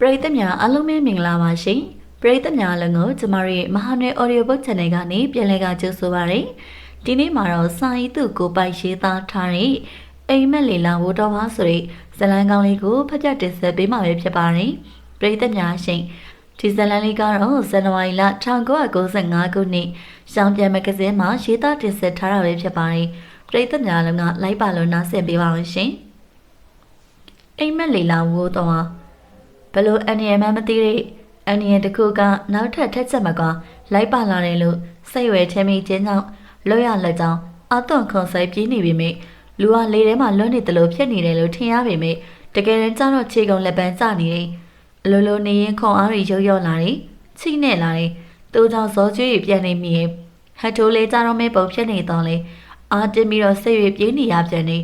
ပရိသတ်များအားလုံးပဲမင်္ဂလာပါရှင်ပရိသတ်များလည်းကိုကျမတို့ရဲ့မဟာနယ် audio book channel ကနေပြန်လည်ကကြိုဆိုပါရစေဒီနေ့မှာတော့စာရေးသူကိုပိုင်ရေးသားထားတဲ့အိမ်မက်လီလာဝတော်ပါဆိုတဲ့ဇလံကောင်းလေးကိုဖတ်ပြတင်ဆက်ပေးမှာပဲဖြစ်ပါတယ်ပရိသတ်များရှင်ဒီဇလန်လေးကတော့ဇန်နဝါရီလ1995ခုနှစ်ရှောင်းပြန်မဂဇင်းမှာရေးသားတင်ဆက်ထားတာပဲဖြစ်ပါတယ်ပရိသတ်များလည်းကလိုက်ပါလို့နားဆင်ပေးပါအောင်ရှင်အိမ်မက်လီလာဝတော် ဘလို့အန်ရမမသိတဲ့အန်ရတခုကနောက်ထပ်ထက်ချက်မကွာလိုက်ပါလာတယ်လို့စိတ်ဝဲချမ်းမိခြင်းကြောင့်လွတ်ရလက်ကြောင်းအသွန်ခွန်ဆိုင်ပြေးနေပြီမိလူကလေထဲမှာလွတ်နေတယ်လို့ဖြစ်နေတယ်လို့ထင်ရပေမဲ့တကယ်တမ်းကျတော့ခြေကုံလက်ပန်းကျနေတယ်အလိုလိုနေရင်ခွန်အားတွေရုပ်ရော့လာတယ်ချိနဲ့လာတယ်သူကြောင့်ဇောကျွေးပြန်နေမိရဲ့ဟတ်ထိုးလေးကြတော့မဲပုံဖြစ်နေတော့လေအာတင်ပြီးတော့စိတ်ရပြေးနေရပြန်နေ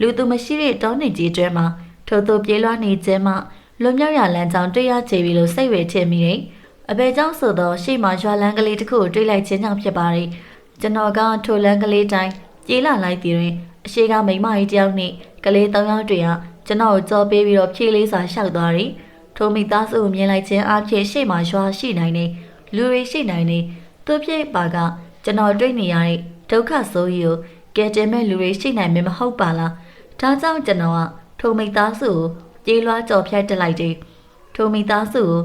လူသူမရှိတဲ့တောနေကြီးကျွဲမှာထို့သူပြေးလွှားနေခြင်းမှ လွန်မြောက်ရလမ်းကြောင်းတွေ့ရချေပြီလို့စိတ်ဝေချင်မိတယ်။အဘယ်ကြောင့်ဆိုတော့ရှေ့မှာရွာလန်းကလေးတစ်ခုကိုတွေ့လိုက်ခြင်းကြောင့်ဖြစ်ပါတယ်။ကျွန်တော်ကထိုလန်းကလေးတိုင်းပြေးလာလိုက်တည်ရင်အရှိကမိမကြီးတယောက်နဲ့ကလေးသုံးယောက်တွေကကျွန်တော်ကိုကြော်ပေးပြီးတော့ဖြေးလေးစာလျှောက်သွားတယ်။ထိုမိသားစုကိုမြင်လိုက်ခြင်းအဖြစ်ရှေ့မှာရွာရှိနိုင်နေလူတွေရှိနိုင်နေသူဖြစ်ပါကကျွန်တော်တွေ့နေရတဲ့ဒုက္ခဆိုးကြီးကိုကဲတင်မဲ့လူတွေရှိနိုင်မယ်မဟုတ်ပါလား။ဒါကြောင့်ကျွန်တော်ကထိုမိသားစုကို ပြေးလွှားကြော်ဖြတ်တက်လိုက်တယ်။ထိုမိသားစုကို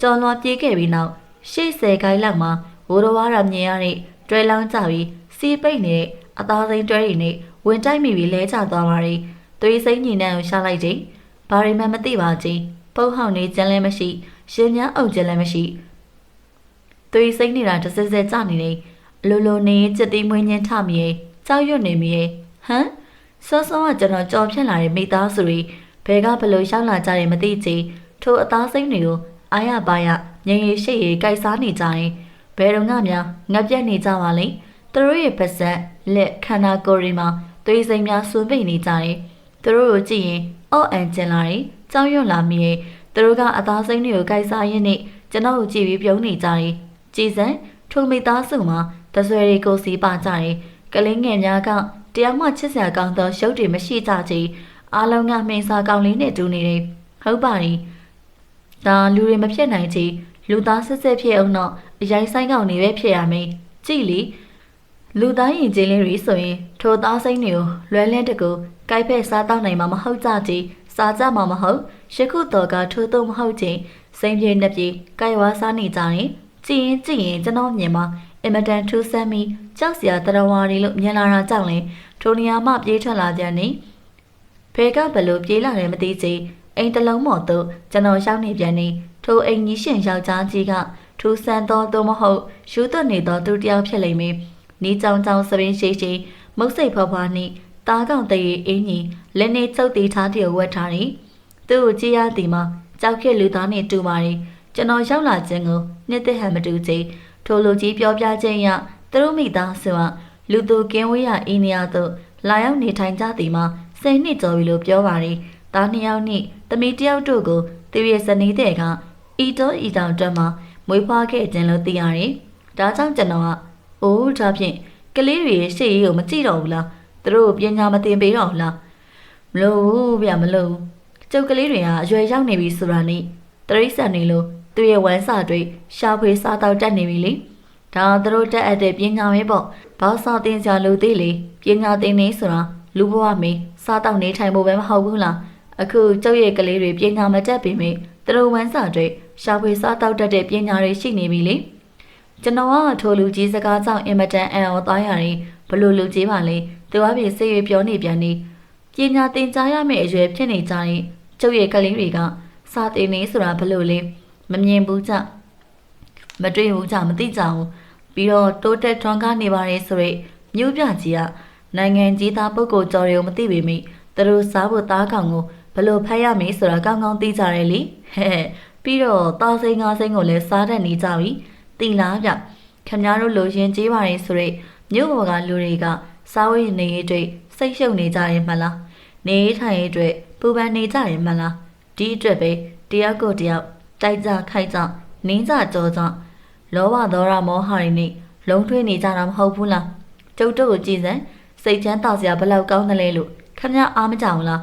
ကြော်လွှားပြေးခဲ့ပြီးနောက်ရှေ့ဆယ်ခိုင်းလောက်မှာဝိုးတော်ဝါရမြင်ရတဲ့တွဲလောင်းကြပြီးစီးပိတ်နေတဲ့အသားစိမ်းတွဲတွေနဲ့ဝင်တိုက်မိပြီးလဲကျသွားပါရီသွေးစိမ်းညီနှံကိုရှာလိုက်တယ်။ဘာရီမှမသိပါချင်းပုတ်ဟောင်းနေကြမ်းလည်းမရှိရှင်များအုပ်ကြမ်းလည်းမရှိသွေးစိမ်းနေတာတစ်စက်စက်ကြနေနေအလိုလိုနေစက်တိမွေးညင်းထမိရဲ့ကြောက်ရွံ့နေမိရဲ့ဟမ်စောစောကကျွန်တော်ကြော်ဖြတ်လာတဲ့မိသားစုတွေ ဘဲကဘလို့ရောက်လာကြတယ်မသိချေထိုအသားစိမ့်တွေကိုအာရပါရငြိမ်ရရှိရကြိုက်စားနေကြရင်ဘယ်တော့မှများငက်ပြက်နေကြပါလိမ့်သူတို့ရဲ့ပါဇက်လက်ခန္ဓာကိုယ်တွေမှာသွေးစိမ်များဆွပိတ်နေကြတယ်သူတို့ကိုကြည့်ရင်အော့အန်ကျင်လာတယ်ကြောက်ရွံ့လာမိရဲ့သူတို့ကအသားစိမ့်တွေကိုကြိုက်စားရင်းနဲ့ကျွန်တော်ကိုကြည့်ပြီးပြုံးနေကြတယ်ကြည်စံထိုမိသားစုမှာတဆွဲတွေကိုစီးပါကြတယ်ကလေးငယ်များကတရားမှချစ်စရာကောင်းသောရုပ်တွေမရှိကြချေ အားလုံးကမိန်စာကောင်းလေးနဲ့တူနေတယ်ဟုတ်ပါပြီဒါလူတွေမဖြစ်နိုင်ချေလူသားဆက်ဆက်ဖြစ်အောင်တော့အရင်ဆိုင်ကောင်နေပဲဖြစ်ရမယ်ကြည့်လေလူသားရင်ချင်းလေးတွေဆိုရင်ထိုသားစိမ့်တွေကိုလွယ်လင်းတကူကိုက်ဖက်စားတော့နိုင်မှာမဟုတ်ကြချေစားကြမှာမဟုတ်ရှခုတော်ကထိုးတော့မဟုတ်ချင်းစိမ့်ပြေနှစ်ပြေကိုက်ဝါစားနေကြရင်ကြည်ရင်ကြည်ရင်ကျွန်တော်မြင်မှာအင်မတန်ထူးဆန်းပြီးကြောက်စရာတရဝါတွေလို့မြင်လာတာကြောင့်လေထိုနေရာမှပြေးထွက်လာကြ နေဖဲကဘလို့ပြေးလာတယ်မသိချေအိမ်တလုံးမော်တို့ကျွန်တော်ရောက်နေပြန်နေထိုအိမ်ကြီးရှင်ယောက်ျားကြီးကထူးဆန်းသောသို့မဟုတ်ရှူးသွနေသောသူတစ်ယောက်ဖြစ်လိမ့်မည်နီးကြောင်ကြောင်စပင်းရှိရှိမုတ်စိတ်ဖွားဖွားနှင့်တားကောင်တရေအင်းကြီးလက်နေချုပ်တီထားတရဝတ်ထားသည်သူ့ကိုကြည့်ရသည်မှာကြောက်ခက်လူသားနှင့်တူပါသည်ကျွန်တော်ရောက်လာခြင်းကိုနှစ်သက်ဟန်မတူချေထိုလူကြီးပြောပြခြင်းရသူတို့မိသားစုကလူသူကင်းဝေးရအင်းနေရသို့လာရောက်နေထိုင်ကြသည်မှာ ဆယ်နှစ်ကျော်ပြီလို့ပြောပါရီသားနှစ်ယောက်နှင့်သမီးတစ်ယောက်တို့ကိုသူရဲ့ဇနီးတဲ့ကအီတိုအီတောင်တွက်မှာမွေးဖွားခဲ့ခြင်းလို့သိရတယ်။ဒါကြောင့်ကျွန်တော်ကအိုးဒါဖြင့်ကလေးတွေရဲ့ရှေ့ရေးကိုမကြည့်တော့ဘူးလား။သူတို့ပညာမသင်ပေးတော့ဘူးလား။မလို့ဘူးဗျမလို့ကျုပ်ကလေးတွေကအရွယ်ရောက်နေပြီဆိုတာနဲ့တရိษံနေလို့သူ့ရဲ့ဝမ်းစာတွေရှာဖွေစားတော့တက်နေပြီလေ။ဒါသူတို့တက်အပ်တဲ့ပညာပဲပေါ့။ဘာသာသင်ကြလို့သေးလေပညာသင်နေဆိုတာလူဘဝမေး စားတော့နေထိုင်ဖို့ပဲမဟုတ်ဘူးလားအခုကျုပ်ရဲ့ကလေးတွေပညာမတတ်ပေမဲ့သူတို့ဝမ်းစာတွေရှာဖွေစားတော့တတ်တဲ့ပညာတွေရှိနေပြီလေကျွန်တော်ကထိုလူကြီးစကားကြောင့်အင်မတန်အံ့ဩသွားရတယ်ဘလို့လူကြီးပါလဲသူအပြင်စိတ်ရပြောနေပြန်နေပညာသင်ကြားရမယ့်အရွယ်ဖြစ်နေကြရင်ကျုပ်ရဲ့ကလေးတွေကစာသင်နေဆိုတာဘလို့လဲမမြင်ဘူးကြမတွေ့ဘူးကြမသိကြဘူးပြီးတော့တိုးတက်ထွန်းကားနေပါလေဆိုရက်မြို့ပြကြီးက နိုင်ငံကြီးသားပုဂ္ဂိုလ်ကြော်တွေကိုမသိပေမိသူတို့စားဖို့သားကောင်ကိုဘလို့ဖတ်ရမည်ဆိုတာကောင်းကောင်းသိကြတယ်လေဟဲ့ပြီးတော့သားစိမ်းငါးစိမ်းကိုလည်းစားတတ်နေကြပြီတီလားဗျခင်ဗျားတို့လိုရင်ကြေးပါရင်ဆိုရက်မြို့ပေါ်ကလူတွေကစားဝတ်နေရေးတွေစိတ်ရှုပ်နေကြတယ်မလားနေထိုင်ရေးတွေပူပန်နေကြတယ်မလားဒီအတွက်ပဲတယောက်ကိုတယောက်တိုက်ကြခိုက်ကြနင်းကြကြောကြလောဘဒေါရမောဟတွေနဲ့လုံးထွေးနေကြတာမဟုတ်ဘူးလားကျုပ်တို့ကိုကြည်စမ်း စိတ်ချမ်းသာစရာဘလောက်ကောင်းတယ်လဲလို့ခမအားမကြောင်လား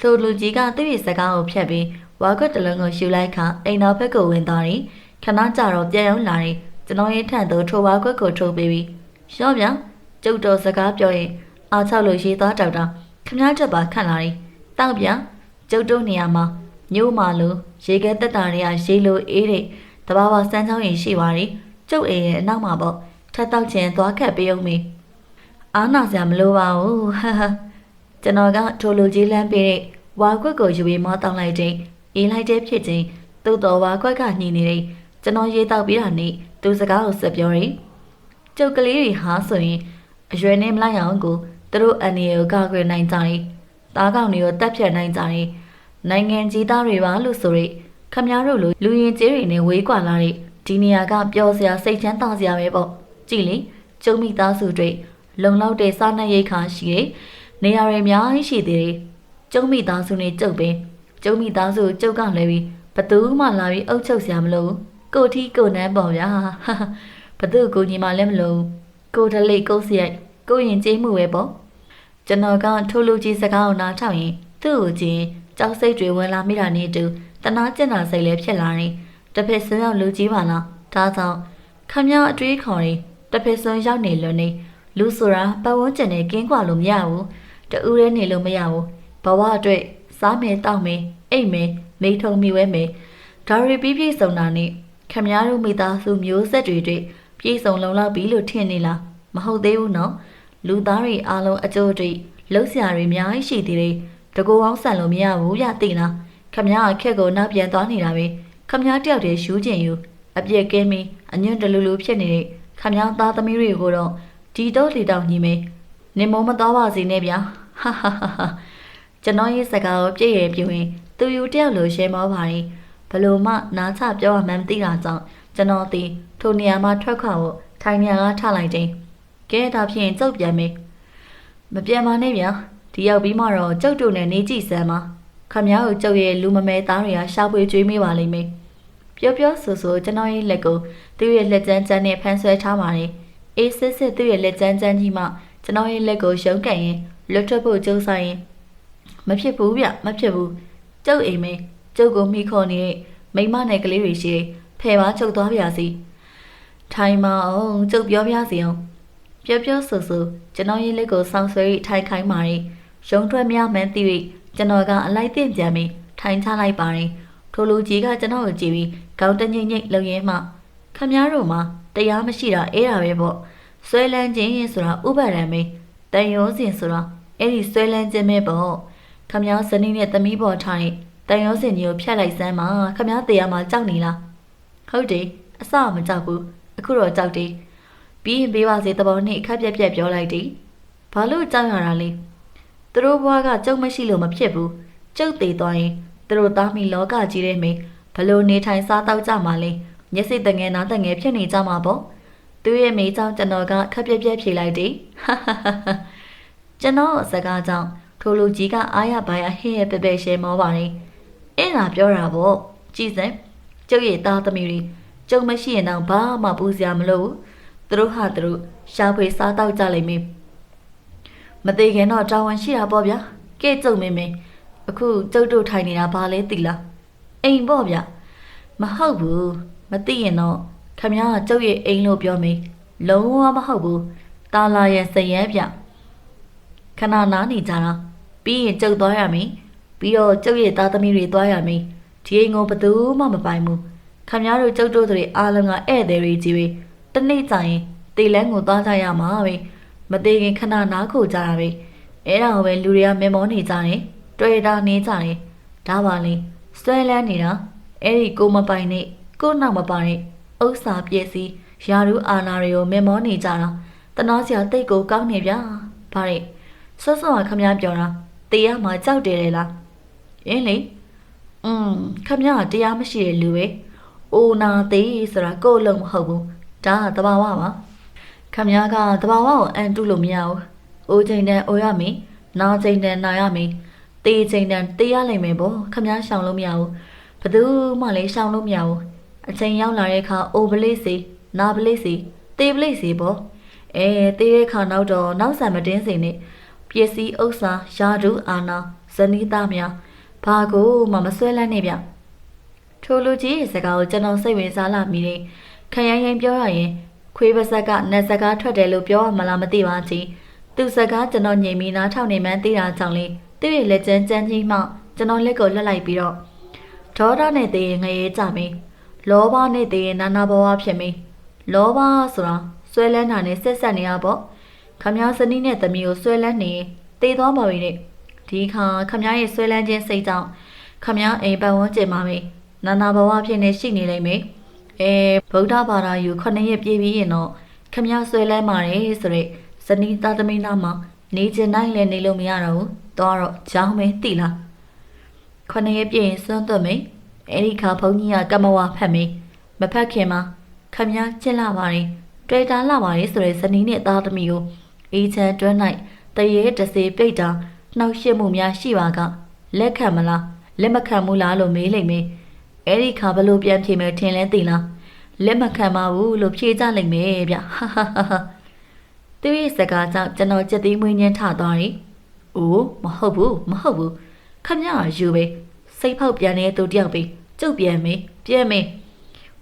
လှူလူကြီးကသူ့ရဲ့စကားကိုဖြတ်ပြီးဝဝါခွက်တလုံးကိုယူလိုက်ခါအိမ်တော်ဘက်ကိုဝင်သွားတယ်ခဏကြာတော့ပြန်ရောက်လာတယ်ကျွန်တော်ရဲ့ထန့်သူထိုဝါခွက်ကိုထုတ်ပေးပြီးရှော့ဗျာကျုပ်တော်စကားပြောရင်အားချောက်လို့ရေးသွားတောက်တာခမည်းချက်ပါခန့်လာတယ်တောက်ဗျာကျုပ်တို့နေရာမှာညို့မာလို့ရေခဲတက်တာတွေကရေလိုအေးတဲ့တဘာဝစမ်းချောင်းရင်ရှိပါတယ်ကျုပ်အိမ်ရဲ့အနောက်မှာပေါ့ထပ်တောက်ချင်သွားခတ်ပေးအောင်မေ အားနာစရာမလိုပါဘူးဟာဟာကျွန်တော်ကထိုလိုကြီးလမ်းပေးတဲ့ဝါခွက်ကိုယူပြီးမောတောင်းလိုက်တဲ့အေးလိုက်တဲ့ဖြစ်ချင်းသို့တော်ဝါခွက်ကညှိနေတဲ့ကျွန်တော်ရေတောက်ပြီးတာနဲ့သူစကားကိုဆက်ပြောတယ်ကျုပ်ကလေးတွေဟာဆိုရင်အရွယ်နဲ့မလိုက်အောင်ကိုသူတို့အနေကိုကာကွယ်နိုင်ကြတယ်တားကောင်တွေကိုတက်ဖြတ်နိုင်ကြတယ်နိုင်ငံကြီးသားတွေပါလို့ဆိုရခမများတို့လိုလူရင်ကျေးတွေနဲ့ဝေးကွာလာတဲ့ဒီနေရာကပျော်စရာစိတ်ချမ်းသာစရာပဲပေါ့ကြည်လေကျုံမိသားစုတွေ လုံလောက်တဲ့စားနပ်ရိက္ခာရှိတယ်နေရာတွေအများကြီးရှိသေးတယ်ကျုံမိသားစုနဲ့ကျုပ်ပင်ကျုံမိသားစုကျုပ်ကလည်းပြီးဘသူမှလာပြီးအုပ်ချုပ်စရာမလိုဘူးကိုထီကိုနန်းပေါ့ဗျာဘသူကိုညီမလည်းမလို့ကိုထလိတ်ကိုစရိုက်ကိုရင်ကျေးမှုပဲပေါ့ကျွန်တော်ကထိုးလူကြီးစကားကိုနားထောင်ရင်သူ့ကိုကြည့်ကြောက်စိတ်တွေဝင်လာမိတာနဲ့အတူတနာကျင်တာစိတ်လည်းဖြစ်လာတယ်တစ်ဖက်ဆွမ်းရောက်လူကြီးပါလားဒါကြောင့်ခမည်းအတွေးခေါ်ရင်တစ်ဖက်ဆွမ်းရောက်နေလို့နေ လူဆိုတာပတ်ဝန်းကျင်နဲ့ကင်းကွာလို့မရဘူးတူရဲနေလို့မရဘူးဘဝအတွက်စားမယ်တောက်မယ်အိတ်မယ်မိထုံမိဝဲမယ်ဒါရီပြီးပြည့်စုံတာနဲ့ခမည်းတို့မိသားစုမျိုးဆက်တွေတွေပြည့်စုံလုံလောက်ပြီလို့ထင်နေလားမဟုတ်သေးဘူးနော်လူသားတွေအားလုံးအကျိုးတွေလှုပ်ရှားတွေအများကြီးရှိသေးတယ်တကူအောင်ဆန်လို့မရဘူးရသိလားခမည်းအခက်ကိုနောက်ပြန်သွားနေတာပဲခမည်းတယောက်တည်းရှူးကျင်ယူအပြက်ကင်းမီအညွန့်တလူလူဖြစ်နေတဲ့ခမည်းသားသမီးတွေကိုတော့ ဒီတော့လေတောင်ညီမေနေမမသွားပါစေနဲ့ဗျာဟာဟာဟာကျွန်တော်ရဲ့စကားကိုပြည့်ရပြရင်သူယူတယောက်လိုရှင်းမောပါတယ်ဘလို့မှနားချပြောရမှန်းမသိတာကြောင့်ကျွန်တော်ဒီထိုနေရာမှာထွက်ခွာဖို့ထိုင်နေရာကထလိုက်တယ်ကဲဒါဖြင့်ကျုပ်ပြန်မေမပြန်ပါနဲ့ဗျာဒီရောက်ပြီးမှတော့ကျုပ်တို့နဲ့နေကြည့်စမ်းပါခမည်းကိုကျုပ်ရဲ့လူမမဲသားတွေကရှာဖွေကြွေးမိပါလိမ့်မယ်ပြောပြောဆိုဆိုကျွန်တော်ရဲ့လက်ကိုသူ့ရဲ့လက်ကျန်းကျန်းနဲ့ဖမ်းဆွဲထားပါတယ် အေးစစ်စစ်သူ့ရဲ့လက်ကျန်းကျန်းကြီးမှကျွန်တော်ရဲ့လက်ကိုရုံးကန်ရင်လွတ်ထွက်ဖို့ကြိုးစားရင်မဖြစ်ဘူးဗျမဖြစ်ဘူးကျုပ်အိမ်မေကျုပ်ကိုမိခေါ်နေတဲ့မိမနဲ့ကလေးတွေရှိဖယ်ပါချုပ်သွားပါစီထိုင်မအောင်ကျုပ်ပြောပြစီအောင်ပြောပြောဆိုဆိုကျွန်တော်ရဲ့လက်ကိုဆောင်းဆွဲထိုင်ခိုင်းပါတယ်ရုံထွက်များမှန်းသိ၍ကျွန်တော်ကအလိုက်တင်ပြန်ပြီးထိုင်ချလိုက်ပါတယ်ထိုလူကြီးကကျွန်တော်ကိုကြည့်ပြီးခေါင်းတညိမ့်ညိမ့်လုံရင်းမှခမည်းတော်မှာ တရားမရှိတာအဲ့ဒါပဲပေါ့ဆွဲလန်းခြင်းဆိုတာဥပါဒံပဲတန်ရောစင်ဆိုတာအဲ့ဒီဆွဲလန်းခြင်းပဲပေါ့ခမည်းဇနီးနဲ့သမီးပေါ်ထားတဲ့တန်ရောစင်ကြီးကိုဖြတ်လိုက်စမ်းပါခမည်းတရားမှာကြောက်နေလားဟုတ်တယ်အစမကြောက်ဘူးအခုတော့ကြောက်တယ်ပြီးရင်ပေးပါစေတဘောနဲ့အခက်ပြက်ပြက်ပြောလိုက်တယ်ဘာလို့ကြောက်ရတာလဲသူတို့ဘွားကကြုံမရှိလို့မဖြစ်ဘူးကျုပ်သေးသွားရင်သူတို့သားမိလောကကြီးထဲမှာဘလို့နေထိုင်စားတောက်ကြမှာလဲ မျက်စိတငယ်နားတငယ်ဖြစ်နေကြမှာပေါ့သူရဲ့မိကြောင့်ကျွန်တော်ကခက်ပြက်ပြက်ဖြေလိုက်တယ်ဟာဟာဟာကျွန်တော်စကားကြောင့်ထိုလူကြီးကအားရပါရဟဲ့ဟဲ့ပဲပဲရှဲမောပါတယ်အဲ့ဒါပြောတာပေါ့ကြည်စံကျုပ်ရဲ့သားသမီးတွေကျုံမရှိရင်တော့ဘာမှပူစရာမလိုဘူးသူတို့ဟာသူတို့ရှာဖွေစားတောက်ကြလိမ့်မယ်မသေးခင်တော့တာဝန်ရှိတာပေါ့ဗျာကဲကျုံမင်းမင်းအခုကျုပ်တို့ထိုင်နေတာဘာလဲသိလားအိမ်ပေါ့ဗျာမဟုတ်ဘူး မသိရင်တော့ခမည်းကကျုပ်ရဲ့အိမ်လို့ပြောမေးလုံးဝမဟုတ်ဘူးတာလာရဲ့စရဲဗျခဏနားနေကြတာပြီးရင်ကျုပ်သွားရမည်ပြီးတော့ကျုပ်ရဲ့သားသမီးတွေသွားရမည်ဒီအိမ်ကိုဘယ်သူမှမပိုင်ဘူးခမည်းတို့ကျုပ်တို့တွေအားလုံးကဧည့်သည်တွေကြီးပဲတနေ့ကျရင်တေလန်းကိုသွားကြရမှာပဲမသေးခင်ခဏနားခိုကြတာပဲအဲ့ဒါကိုပဲလူတွေကမေမောနေကြတယ်တွေ့တာနေကြတယ်ဒါပါလေဆွဲလန်းနေတာအဲ့ဒီကိုမပိုင်နဲ့ ကိုနောက်မပိုင်နဲ့ဥစ္စာပစ္စည်းယာရုအာနာတွေကိုမေမောနေကြတာတနာစရာတိတ်ကိုကောင်းနေဗျာဗါတဲ့ဆော့ဆော့ကခမပြောတာတေးရမှာကြောက်တယ်လေလားအင်းလေอืมခမကတရားမရှိတဲ့လူပဲအိုနာသေးဆိုတာကိုယ်လုံးမဟုတ်ဘူးဒါကတဘာဝပါခမကတဘာဝကိုအန်တုလို့မရဘူးအိုချိန်တန်အိုရမည်နာချိန်တန်နာရမည်တေးချိန်တန်တေးရလိမ့်မယ်ပေါ့ခမရှောင်လို့မရဘူးဘယ်သူမှလည်းရှောင်လို့မရဘူး အချိန်ရောက်လာတဲ့အခါအိုပလေးစီနာပလေးစီတေးပလေးစီပေါ့အဲတေးတဲ့ခါနောက်တော့နောက်ဆံမတင်းစိန်နဲ့ပစ္စည်းဥစ္စာယာဒုအာနာဇနီးသားများဘာကိုမှမဆွဲလန်းနေဗျထိုလူကြီးရဲ့စကားကိုကျွန်တော်စိတ်ဝင်စားလာမိတယ်ခရိုင်ရင်ပြောရရင်ခွေးပါဇက်ကနတ်စကားထွက်တယ်လို့ပြောရမလားမသိပါချီသူစကားကျွန်တော်ညင်ပြီးနားထောင်နေမှန်းသိတာကြောင့်လေသူ့ရဲ့လက်ကျန်းကျန်းကြီးမှကျွန်တော်လက်ကိုလှက်လိုက်ပြီးတော့ဒေါသနဲ့တည်ရင်ငရေကြမင်း လောဘနဲ့တည်ရင်နာနာဘဝဖြစ်မင်းလောဘဆိုတာဆွဲလန်းတာနဲ့ဆက်ဆက်နေတာပေါ့ခမည်းစနီးနဲ့သမီးကိုဆွဲလန်းနေတည်သွားပါပြီနဲ့ဒီခါခမည်းရဲ့ဆွဲလန်းခြင်းစိတ်ကြောင့်ခမည်းအိမ်ပတ်ဝန်းကျင်မှာပဲနာနာဘဝဖြစ်နေရှိနေလိမ့်မယ်အဲဗုဒ္ဓဘာသာယူ9ရက်ပြည့်ပြီးရင်တော့ခမည်းဆွဲလန်းပါတယ်ဆိုရက်ဇနီးသားသမီးသားမှာနေကျင်တိုင်းလည်းနေလို့မရတော့ဘူးတော့တော့ကြောင်းပဲတိလားခொနည်းပြည့်ရင်စွန့်သွက်မယ် အဲ့ဒီခါဘုန်းကြီးကကမ္မဝဖတ်မင်းမဖတ်ခင်မှာခမည်းကျင့်လာပါတယ်တွေ့တာလာပါတယ်ဆိုရက်ဇနီးနဲ့သားသမီးကိုအေးချမ်းတွန်းလိုက်တရေတစေပိတ်တာနှောက်ရှက်မှုများရှိပါကလက်ခံမလားလက်မခံဘူးလားလို့မေးလိုက်မင်းအဲ့ဒီခါဘလို့ပြန်ဖြေမယ်ထင်လဲသိလားလက်မခံပါဘူးလို့ဖြေကြလိမ့်မယ်ဗျဟာဟာဟာဟာသူရဲ့စကားကြောင့်ကျွန်တော်ကြက်သိမ်းမွေးညင်းထသွားတယ်။အိုးမဟုတ်ဘူးမဟုတ်ဘူးခမရယူပဲ စိတ်ဖောက်ပြန်တဲ့သူတယောက်ပဲကျုပ်ပြန်မေးပြန်မေး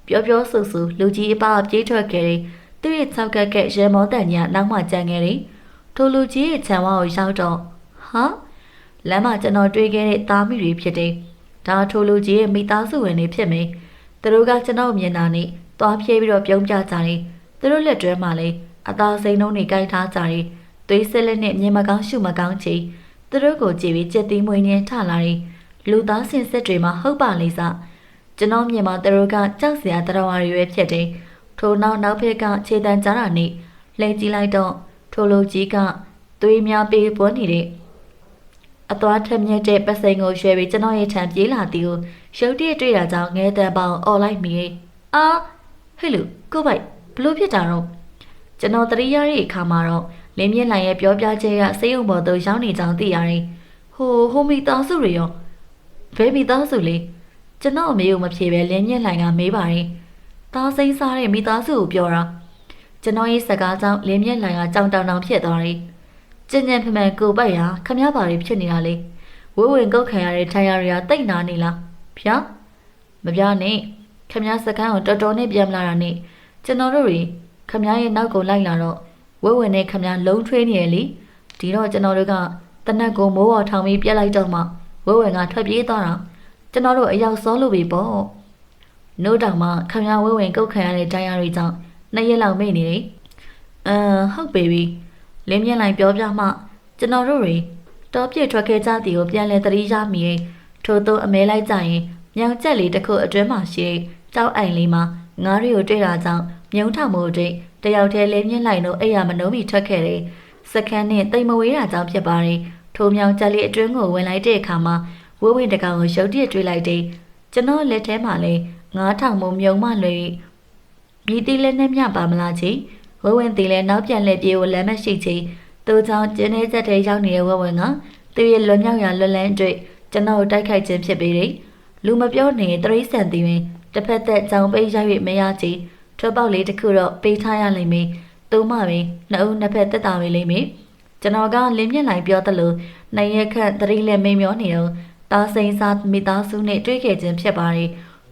ပြောပြောဆူဆူလူကြီးအပါပြေးထွက်ခဲ့တယ်။သူရဲ့၆ကက်ကက်ရေမောတန်ညာနောက်မှကြံခဲ့တယ်။ထိုလူကြီးရဲ့ခြံဝါကိုရောက်တော့ဟာလမ်းမှာကျွန်တော်တွေ့ခဲ့တဲ့သားမိတွေဖြစ်တယ်။ဒါထိုလူကြီးရဲ့မိသားစုဝင်တွေဖြစ်မယ်။သူတို့ကကျွန်တော်မြင်တာနဲ့သွားပြေးပြီးတော့ပြုံးပြကြတယ်။သူတို့လက်တွဲမှာလေအသားစိမ်းလုံးတွေကြိုက်ထားကြတယ်။သွေးဆက်လက်နဲ့မြင်မကောင်းရှုမကောင်းချေသူတို့ကိုကြည့်ပြီးကြက်သီးမွေးနှင်းထလာတယ်။ လူသားစင်စစ်တွေမှာဟုတ်ပါလိမ့်စ။ကျွန်တော်မြင်မှာသူတို့ကကြောက်စရာတရားဝါတွေပဲဖြစ်တယ်။ထိုနောက်နောက်ဖက်ကခြေတန်းကြတာနဲ့လှည့်ကြည့်လိုက်တော့ထိုလူကြီးကသွေးများပေးပွန်းနေတဲ့အသွားထက်မြက်တဲ့ပစိန်ကိုရွှဲပြီးကျွန်တော်ရဲ့ထံပြေးလာသည်ကိုရုတ်တရက်တွေ့တာကြောင့်ငဲတန်ပေါင်អော်လိုက်မိရဲ့အာဟဲ့လူကိုပိုက်ဘလို့ဖြစ်တာတော့ကျွန်တော်တရိယာရဲ့အခါမှာတော့လင်းမြင့်လိုင်ရဲ့ပြောပြချက်ရစေယုံပေါ်သို့ရောက်နေကြောင်းသိရတယ်ဟိုဟိုမီသားစုတွေရော ဘယ်မီသားစုလဲကျွန်တော်အမေကိုမဖြေပဲလင်းမြင့်လိုင်ကမေးပါတယ်သားစိမ့်စားတဲ့မိသားစုကိုပြောတာကျွန်တော်ရဲ့စကားကြောင့်လင်းမြင့်လိုင်ကကြောင်တောင်တောင်ဖြစ်သွားတယ်ကျင်ကျင်ဖမှန်ကိုပိုက်ရခမရပါတွေဖြစ်နေတာလေဝဲဝင်ကုတ်ခံရတဲ့ထိုင်ရတွေကတိတ်နာနေလားဖျားမပြနဲ့ခမရစကန်းကိုတော်တော်နဲ့ပြန်လာတာနဲ့ကျွန်တော်တို့တွေခမရရဲ့နောက်ကိုလိုက်လာတော့ဝဲဝင်နဲ့ခမရလုံးထွေးနေရလေဒီတော့ကျွန်တော်တို့ကတနက်ကိုမိုးပေါ်ထောင်ပြီးပြက်လိုက်တော့မှ ဝဲဝင်ကထွက်ပြေးသွားတာကျွန်တော်တို့အရောက်စောလို့ပြီပေါ့နို့တောင်မှခမရဝဲဝင်ကုတ်ခံရတဲ့တိုင်ရတွေကြောင့်နှစ်ရက်လောက်မိနေတယ်အမ်ဟုတ်ပေပြီလင်းမြင့်လိုက်ပြောပြမှကျွန်တော်တို့တွေတောပြည့်ထွက်ခဲ့ကြသည်ကိုပြန်လဲသတိရမိရင်ထို့သောအမဲလိုက်ကြရင်မြောင်ကျက်လေးတစ်ခုအတွင်းမှာရှိကြောက်အိုင်လေးမှာငါးရီကိုတွေ့တာကြောင့်မြုံထောင်မှုတွေတယောက်တည်းလင်းမြင့်လိုက်လို့အဲ့ရမနှုံးပြီးထွက်ခဲ့တယ်စကန်းနဲ့တိမ်မဝေးတာကြောင့်ဖြစ်ပါတယ် ထိုမြောင်ကျက်လေးအတွင်းကိုဝင်လိုက်တဲ့အခါမှာဝဲဝင်တကောင်ကိုရုတ်တရက်တွေ့လိုက်တယ်ကျွန်တော်လက်ထဲမှာလဲငါးထောင်မှုမြုံမှလွေမြည်တီးလည်းနဲ့မြပါမလားချီဝဲဝင်တီလည်းနောက်ပြန်လှည့်ပြေကိုလမ်းမရှိချေသူကြောင့်ကျင်းနေချက်ထဲရောက်နေတဲ့ဝဲဝင်ကသူရဲ့လွန်မြောက်ရာလွန်လန်းတွေ့ကျွန်တော်ကိုတိုက်ခိုက်ခြင်းဖြစ်ပေတယ်လူမပြောနေတရိษံတီဝင်တစ်ဖက်သက်ကြောင်ပိတ်ရိုက်၍မရချေထွက်ပေါက်လေးတစ်ခုတော့ပေးထားရလိမ့်မယ်သူမှပင်နှစ်ဦးနှစ်ဖက်တက်တာပဲလိမ့်မယ် ကျွန်တော်ကလင်းမြင့်လိုက်ပြောသလိုနိုင်ရက်ခန့်တရိလည်းမိန်မျောနေတော့တာစိန်စားမိသားစုနဲ့တွေ့ခဲ့ခြင်းဖြစ်ပါတယ်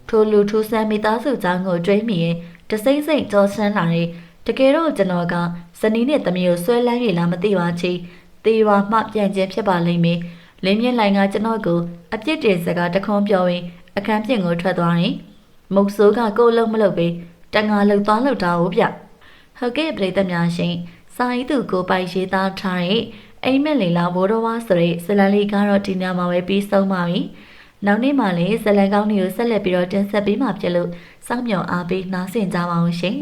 ထိုလူထူးဆန်းမိသားစုကြောင့်ကိုတွေးမိရင်တစိမ့်စိမ့်ကြောဆန်းလာတဲ့တကယ်တော့ကျွန်တော်ကဇနီးနဲ့သမီးကိုဆွဲလန်းရလားမသိပါချေတေးရွာမှပြန်ခြင်းဖြစ်ပါလိမ့်မယ်လင်းမြင့်လိုင်ကကျွန်တော်ကိုအပြစ်တင်စကားတခွန်းပြောရင်အခန်းပြင်ကိုထွက်သွားရင်မုတ်ဆိုးကကိုယ်လုံးမလုပ်ပဲတန်ငါလှုပ်သွားလှုပ်တာကိုဗျဟုတ်ကဲ့ပြည်သက်များရှင် စာရေးသူကိုပိုက်ရေးသားထားတဲ့အိမ်မက်လေလာဘိုးတော်ဝါဆိုတဲ့ဇလန်လေးကတော့ဒီညမှာပဲပြီးဆုံးပါပြီနောက်နေ့မှလည်းဇလန်ကောင်းတွေကိုဆက်လက်ပြီးတော့တင်ဆက်ပေးမှာဖြစ်လို့စောင့်မျှော်အားပေးနှားဆင်ကြပါအောင်ရှင်